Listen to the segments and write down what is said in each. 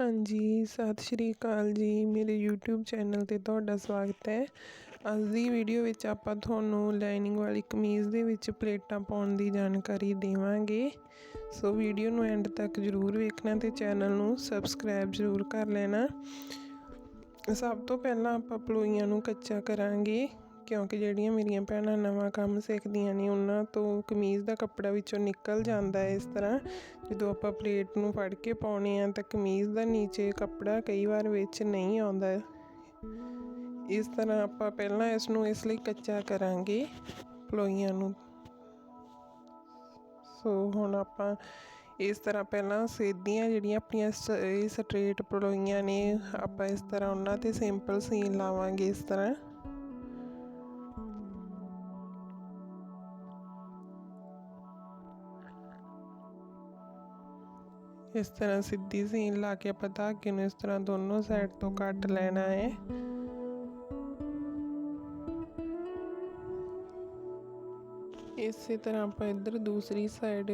ਹਾਂਜੀ, ਸਤਿ ਸ਼੍ਰੀ ਅਕਾਲ ਜੀ। ਮੇਰੇ ਯੂਟਿਊਬ ਚੈਨਲ ਤੇ ਤੁਹਾਡਾ ਸਵਾਗਤ ਹੈ। ਅੱਜ ਦੀ ਵੀਡੀਓ ਵਿੱਚ ਆਪਾਂ ਤੁਹਾਨੂੰ ਲਾਈਨਿੰਗ ਵਾਲੀ ਕਮੀਜ਼ ਦੇ ਵਿੱਚ ਪਲੇਟਾਂ ਪਾਉਣ ਦੀ ਜਾਣਕਾਰੀ ਦੇਵਾਂਗੇ। ਸੋ ਵੀਡੀਓ ਨੂੰ ਐਂਡ ਤੱਕ ਜ਼ਰੂਰ ਵੇਖਣਾ ਤੇ ਚੈਨਲ ਨੂੰ ਸਬਸਕ੍ਰਾਈਬ ਜ਼ਰੂਰ ਕਰ ਲੈਣਾ। ਸਭ ਤੋਂ ਪਹਿਲਾਂ ਆਪਾਂ ਪਲੋਈਆਂ ਨੂੰ ਕੱਚਾ ਕਰਾਂਗੇ। ਕਿਉਂਕਿ ਜਿਹੜੀਆਂ ਮੇਰੀਆਂ ਭੈਣਾਂ ਨਵਾਂ ਕੰਮ ਸਿੱਖਦੀਆਂ ਨੇ, ਉਹਨਾਂ ਤੋਂ ਕਮੀਜ਼ ਦਾ ਕੱਪੜਾ ਵਿੱਚੋਂ ਨਿਕਲ ਜਾਂਦਾ ਹੈ ਇਸ ਤਰ੍ਹਾਂ। ਜਦੋਂ ਆਪਾਂ ਪਲੇਟ ਨੂੰ ਫੜ ਕੇ ਪਾਉਣੇ ਆ, ਤਾਂ ਕਮੀਜ਼ ਦਾ ਨੀਚੇ ਕੱਪੜਾ ਕਈ ਵਾਰ ਵਿੱਚ ਨਹੀਂ ਆਉਂਦਾ। ਇਸ ਤਰ੍ਹਾਂ ਆਪਾਂ ਪਹਿਲਾਂ ਇਸ ਨੂੰ ਇਸ ਲਈ ਕੱਚਾ ਕਰਾਂਗੇ ਪਲੋਈਆਂ ਨੂੰ। ਸੋ ਹੁਣ ਆਪਾਂ ਇਸ ਤਰ੍ਹਾਂ ਪਹਿਲਾਂ ਸਿੱਧੀਆਂ ਜਿਹੜੀਆਂ ਆਪਣੀਆਂ ਇਹ ਸਟ੍ਰੇਟ ਪਲੋਈਆਂ ਨੇ, ਆਪਾਂ ਇਸ ਤਰ੍ਹਾਂ ਉਹਨਾਂ ਤੇ ਸਿੰਪਲ ਸੀਨ ਲਾਵਾਂਗੇ ਇਸ ਤਰ੍ਹਾਂ। ਇਸ ਤਰ੍ਹਾਂ ਸਿੱਧੀ ਸੀਨ ਲਾ ਕੇ ਆਪਾਂ ਧਾਗੇ ਨੂੰ ਇਸ ਤਰ੍ਹਾਂ ਦੋਨੋਂ ਸਾਈਡ ਤੋਂ ਕੱਟ ਲੈਣਾ ਹੈ। ਇਸੇ ਤਰ੍ਹਾਂ ਆਪਾਂ ਇੱਧਰ ਦੂਸਰੀ ਸਾਈਡ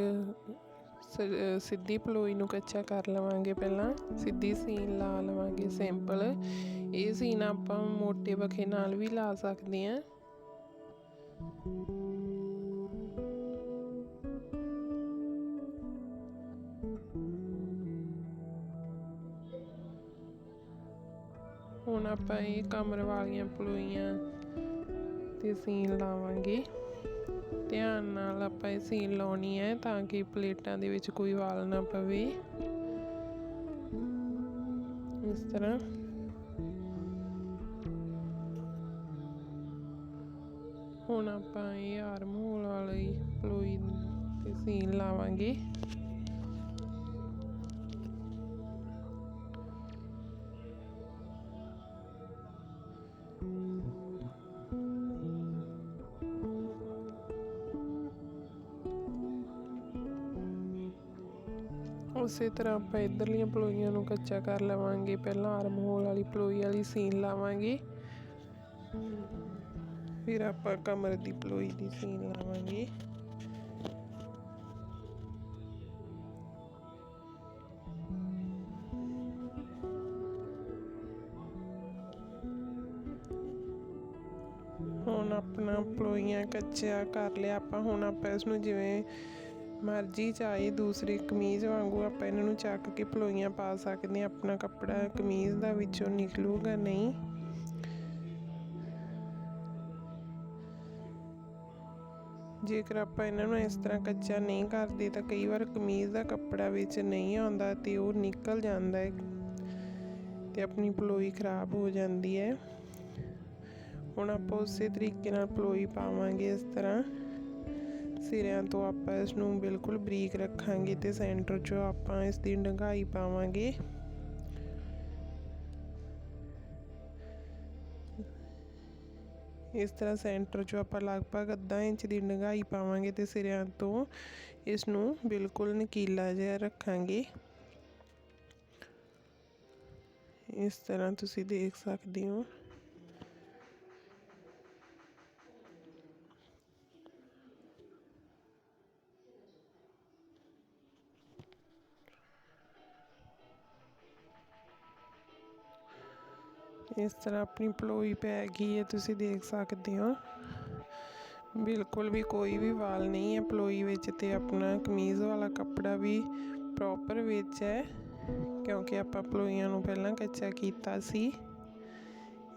ਸਿੱਧੀ ਪਲੋਈ ਨੂੰ ਕੱਚਾ ਕਰ ਲਵਾਂਗੇ ਪਹਿਲਾਂ। ਸਿੱਧੀ ਸੀਨ ਲਾ ਲਵਾਂਗੇ ਸਿੰਪਲ ਇਹ ਸੀਨ ਆਪਾਂ ਮੋਟੇ ਵਖੇ ਨਾਲ ਵੀ ਲਾ ਸਕਦੇ ਹਾਂ। ਹੁਣ ਆਪਾਂ ਇਹ ਕਮਰ ਵਾਲੀਆਂ ਪਲੋਈਆਂ ਤੇ ਸੀਨ ਲਾਵਾਂਗੇ। ਧਿਆਨ ਨਾਲ ਆਪਾਂ ਇਹ ਸੀਨ ਲਾਉਣੀ ਹੈ ਤਾਂ ਕਿ ਪਲੇਟਾਂ ਦੇ ਵਿੱਚ ਕੋਈ ਵਾਲ ਨਾ ਪਵੇ। ਇਸ ਤਰ੍ਹਾਂ। ਹੁਣ ਆਪਾਂ ਇਹ ਆਰਮ ਹੋਲ ਵਾਲੀ ਪਲੋਈ ਤੇ ਸੀਨ ਲਾਵਾਂਗੇ। ਉਸੇ ਤਰ੍ਹਾਂ ਆਪਾਂ ਇਧਰਲੀਆਂ ਪਲੋਈਆਂ ਨੂੰ ਕੱਚਾ ਕਰ ਲਵਾਂਗੇ, ਪਹਿਲਾਂ ਆਰਮ ਹੋਲ ਵਾਲੀ ਪਲੋਈ ਵਾਲੀ ਸੀਨ ਲਾਵਾਂਗੇ। ਫਿਰ ਆਪਾਂ ਕਮਰ ਦੀ ਪਲੋਈ ਦੀ ਸੀਨ ਲਾਵਾਂਗੇ। ਹੁਣ ਆਪਣਾ ਪਲੋਈਆਂ ਕੱਚਾ ਕਰ ਲਿਆ ਆਪਾਂ, ਹੁਣ ਆਪਾਂ ਇਸ ਨੂੰ ਜਿਵੇਂ ਮਰਜ਼ੀ ਚਾਹੇ ਦੂਸਰੇ ਕਮੀਜ਼ ਵਾਂਗੂ ਆਪਾਂ ਇਹਨਾਂ ਨੂੰ ਚੱਕ ਕੇ ਪਲੋਈਆਂ ਪਾ ਸਕਦੇ ਆ ਆਪਣਾ ਕੱਪੜਾ ਕਮੀਜ਼ ਦਾ ਵਿੱਚੋਂ ਨਿਕਲੂਗਾ ਨਹੀਂ। ਜੇਕਰ ਆਪਾਂ ਇਹਨਾਂ ਨੂੰ ਇਸ ਤਰ੍ਹਾਂ ਕੱਚਾ ਨਹੀਂ ਕਰਦੇ ਤਾਂ ਕਈ ਵਾਰ ਕਮੀਜ਼ ਦਾ ਕੱਪੜਾ ਵਿੱਚ ਨਹੀਂ ਆਉਂਦਾ ਤੇ ਉਹ ਨਿਕਲ ਜਾਂਦਾ ਹੈ ਤੇ ਆਪਣੀ ਪਲੋਈ ਖਰਾਬ ਹੋ ਜਾਂਦੀ ਹੈ। ਹੁਣ ਆਪਾਂ ਉਸੇ ਤਰੀਕੇ ਨਾਲ ਪਲੋਈ ਪਾਵਾਂਗੇ ਇਸ ਤਰ੍ਹਾਂ। ਸਿਰਿਆਂ ਤੋਂ ਆਪਾਂ ਇਸ ਨੂੰ ਬਿਲਕੁਲ ਬਰੀਕ ਰੱਖਾਂਗੇ ਤੇ ਸੈਂਟਰ 'ਚੋਂ ਆਪਾਂ ਇਸ ਦੀ ਡੰਗਾਈ ਪਾਵਾਂਗੇ। ਇਸ ਤਰ੍ਹਾਂ ਸੈਂਟਰ 'ਚੋਂ ਆਪਾਂ ਲਗਭਗ ਅੱਧਾ ਇੰਚ ਦੀ ਡੰਗਾਈ ਪਾਵਾਂਗੇ ਤੇ ਸਿਰਿਆਂ ਤੋਂ ਇਸ ਨੂੰ ਬਿਲਕੁਲ ਨਕੀਲਾ ਜਿਹਾ ਰੱਖਾਂਗੇ। ਇਸ ਤਰ੍ਹਾਂ ਤੁਸੀਂ ਦੇਖ ਸਕਦੇ ਹੋ। ਇਸ ਤਰ੍ਹਾਂ ਆਪਣੀ ਪਲੋਈ ਪੈ ਗਈ ਹੈ, ਤੁਸੀਂ ਦੇਖ ਸਕਦੇ ਹੋ। ਬਿਲਕੁਲ ਵੀ ਕੋਈ ਵੀ ਵਾਲ ਨਹੀਂ ਹੈ ਪਲੋਈ ਵਿੱਚ ਤੇ ਆਪਣਾ ਕਮੀਜ਼ ਵਾਲਾ ਕੱਪੜਾ ਵੀ ਪ੍ਰੋਪਰ ਵਿੱਚ ਹੈ, ਕਿਉਂਕਿ ਆਪਾਂ ਪਲੋਈਆਂ ਨੂੰ ਪਹਿਲਾਂ ਕੱਚਾ ਕੀਤਾ ਸੀ।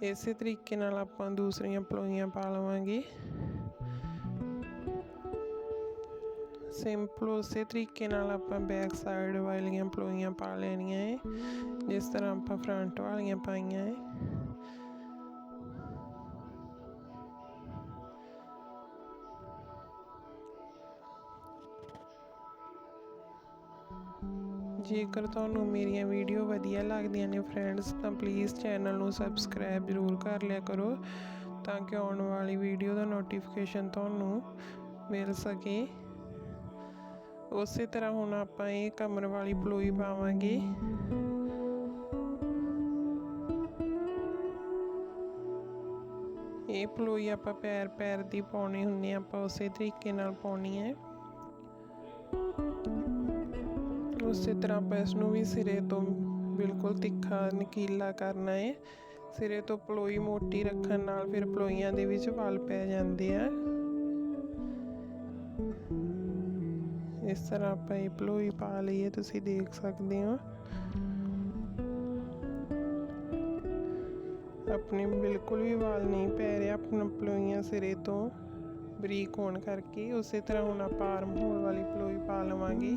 ਇਸੇ ਤਰੀਕੇ ਨਾਲ ਆਪਾਂ ਦੂਸਰੀਆਂ ਪਲੋਈਆਂ ਪਾ ਲਵਾਂਗੇ। ਸਿੰਪਲ ਉਸੇ ਤਰੀਕੇ ਨਾਲ ਆਪਾਂ ਬੈਕ ਸਾਈਡ ਵਾਲੀਆਂ ਪਲੋਈਆਂ ਪਾ ਲੈਣੀਆਂ ਹੈ ਜਿਸ ਤਰ੍ਹਾਂ ਆਪਾਂ ਫਰੰਟ ਵਾਲੀਆਂ ਪਾਈਆਂ ਹੈ ਜੇਕਰ ਤੁਹਾਨੂੰ ਮੇਰੀਆਂ ਵੀਡੀਓ ਵਧੀਆ ਲੱਗਦੀਆਂ ਨੇ ਫਰੈਂਡਸ ਤਾਂ ਪਲੀਜ਼ ਚੈਨਲ ਨੂੰ ਸਬਸਕ੍ਰਾਈਬ ਜ਼ਰੂਰ ਕਰ ਲਿਆ ਕਰੋ, ਤਾਂ ਕਿ ਆਉਣ ਵਾਲੀ ਵੀਡੀਓ ਦਾ ਨੋਟੀਫਿਕੇਸ਼ਨ ਤੁਹਾਨੂੰ ਮਿਲ ਸਕੇ। ਉਸੇ ਤਰ੍ਹਾਂ ਹੁਣ ਆਪਾਂ ਇਹ ਕਮਰ ਵਾਲੀ ਪਲੋਈ ਪਾਵਾਂਗੇ। ਇਹ ਪਲੋਈ ਆਪਾਂ ਪੈਰ ਪੈਰ ਦੀ ਪਾਉਣੀ ਹੁੰਦੀ ਆਪਾਂ ਉਸੇ ਤਰੀਕੇ ਨਾਲ ਪਾਉਣੀ ਹੈ ਉਸੇ ਤਰ੍ਹਾਂ ਆਪਾਂ ਇਸ ਨੂੰ ਵੀ ਸਿਰੇ ਤੋਂ ਬਿਲਕੁਲ ਤਿੱਖਾ ਨਕੀਲਾ ਕਰਨਾ ਹੈ ਸਿਰੇ ਤੋਂ ਪਲੋਈ ਮੋਟੀ ਰੱਖਣ ਨਾਲ ਫਿਰ ਪਲੋਈਆਂ ਦੇ ਵਿੱਚ ਵਲ ਪੈ ਜਾਂਦੇ ਆ। ਇਸ ਤਰ੍ਹਾਂ ਆਪਾਂ ਇਹ ਪਲੋਈ ਪਾ ਲਈਏ, ਤੁਸੀਂ ਦੇਖ ਸਕਦੇ ਹੋ। ਆਪਣੇ ਬਿਲਕੁਲ ਵੀ ਵਾਲ ਨਹੀਂ ਪੈ ਰਿਹਾ ਆਪਣਾ ਪਲੋਈਆਂ ਸਿਰੇ ਤੋਂ ਬਰੀਕ ਹੋਣ ਕਰਕੇ। ਉਸੇ ਤਰ੍ਹਾਂ ਹੁਣ ਆਪਾਂ ਆਰਮ ਹੋਲ ਵਾਲੀ ਪਲੋਈ ਪਾ ਲਵਾਂਗੇ।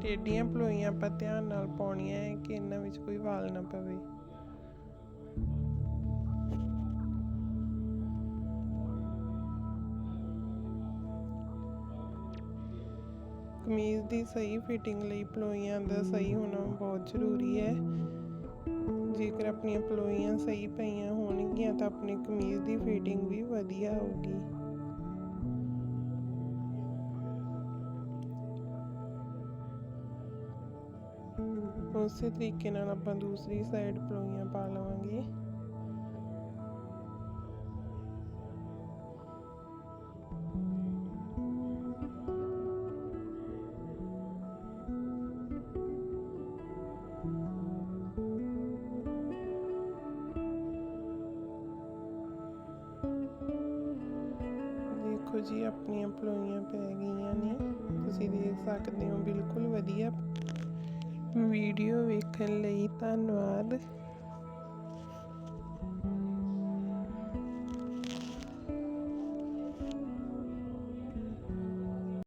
ਟੇਡੀਆਂ ਪਲੋਈਆਂ ਆਪਾਂ ਧਿਆਨ ਨਾਲ ਪਾਉਣੀਆਂ ਹੈ ਕਿ ਇਹਨਾਂ ਵਿੱਚ ਕੋਈ ਵਾਲ ਨਾ ਪਵੇ। ਕਮੀਜ਼ ਦੀ ਸਹੀ ਫਿਟਿੰਗ ਲਈ ਪਲੋਈਆਂ ਦਾ ਸਹੀ ਹੋਣਾ ਬਹੁਤ ਜ਼ਰੂਰੀ ਹੈ। ਜੇਕਰ ਆਪਣੀਆਂ ਪਲੋਈਆਂ ਸਹੀ ਪਈਆਂ ਹੋਣਗੀਆਂ ਤਾਂ ਆਪਣੀ ਕਮੀਜ਼ ਦੀ ਫਿਟਿੰਗ ਵੀ ਵਧੀਆ ਹੋਊਗੀ। ਉਸੇ ਤਰੀਕੇ ਨਾਲ ਆਪਾਂ ਦੂਸਰੀ ਸਾਈਡ ਪਲੋਈਆਂ ਪਾ ਜੀ, ਆਪਣੀਆਂ ਪਲੋਈਆਂ ਪੈ ਗਈਆਂ ਨੇ। ਤੁਸੀਂ ਦੇਖ ਸਕਦੇ ਹੋ, ਬਿਲਕੁਲ ਵਧੀਆ। ਵੀਡੀਓ ਵੇਖਣ ਲਈ ਧੰਨਵਾਦ।